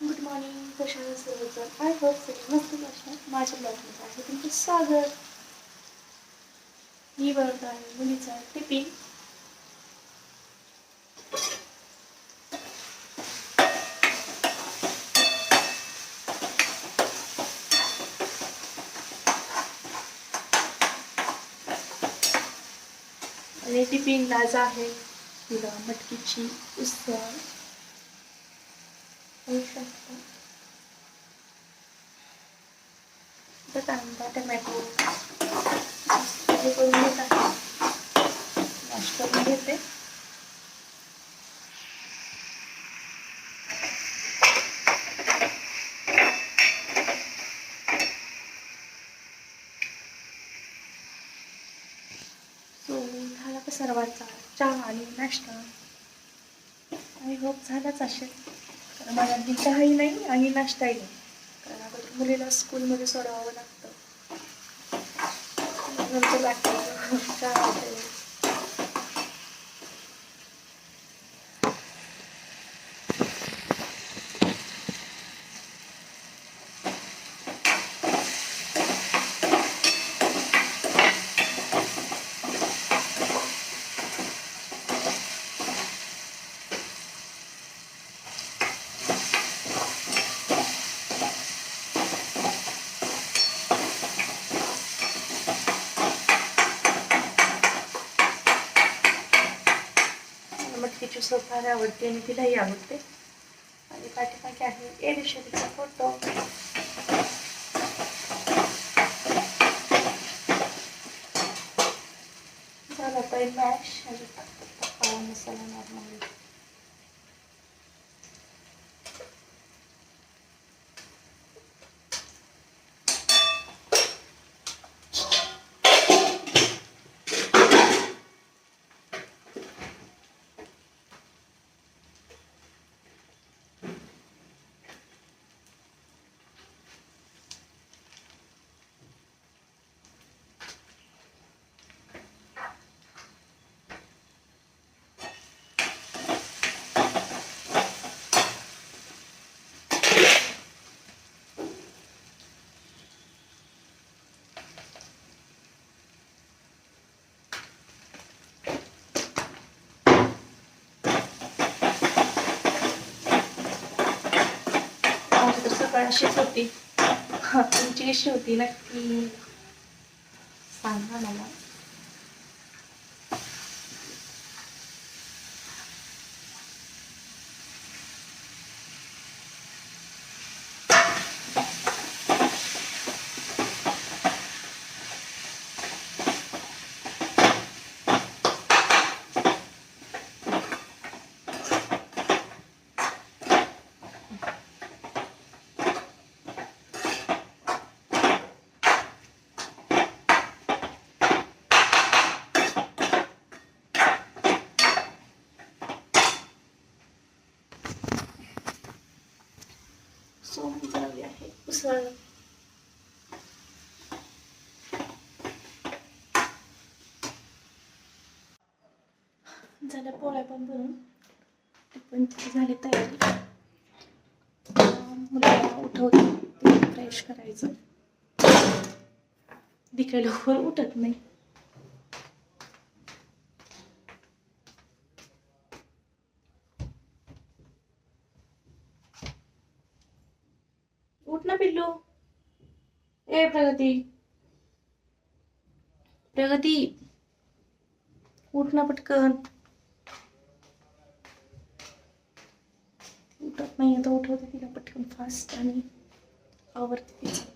Good morning कशा आहात सर्वजण आय होप सगळे मस्त असणार माझ्या ब्लॉगमध्ये आहे तुमचं स्वागत मी बनवत आहे मुलीचा टिफिन आणि टिफिनला आज आहे. तिला मटकीची उसळ. होऊ शकतो. तर कांदा टमॅटो हे करून घेत आहे. वॉश करून घेते. झाला सर्वांचा चहा आणि नाश्ता. आणि होप झालाच असेल. मला माझ्या चहाही नाही आणि नाश्ताही नाही. कारण अगोदर मुलीला स्कूलमध्ये सोडावं लागतं. नंतर लागतं. चहा तिची मला आवडते आणि तिलाही आवडते. आणि पाठीमागे आहे एडेश्वरीचा फोटो. झाला पाहिजे मॅश आणि काळा मसाला नॉर्मल अशीच होती. तुमची कशी होती नक्की सांगा मला. सो मी आहे. उसळ. झाल्या पोळ्या पण बनवून पण तिथे झाली तयारी. मुलाला उठवते फ्रेश करायचं. दिकाय लवकर उठत नाही. पिल्लू? ए प्रगती. प्रगती. उठ ना पटकन. उठत नाही आता उठवते तिला पटकन फास्ट आणि आवडते तिचं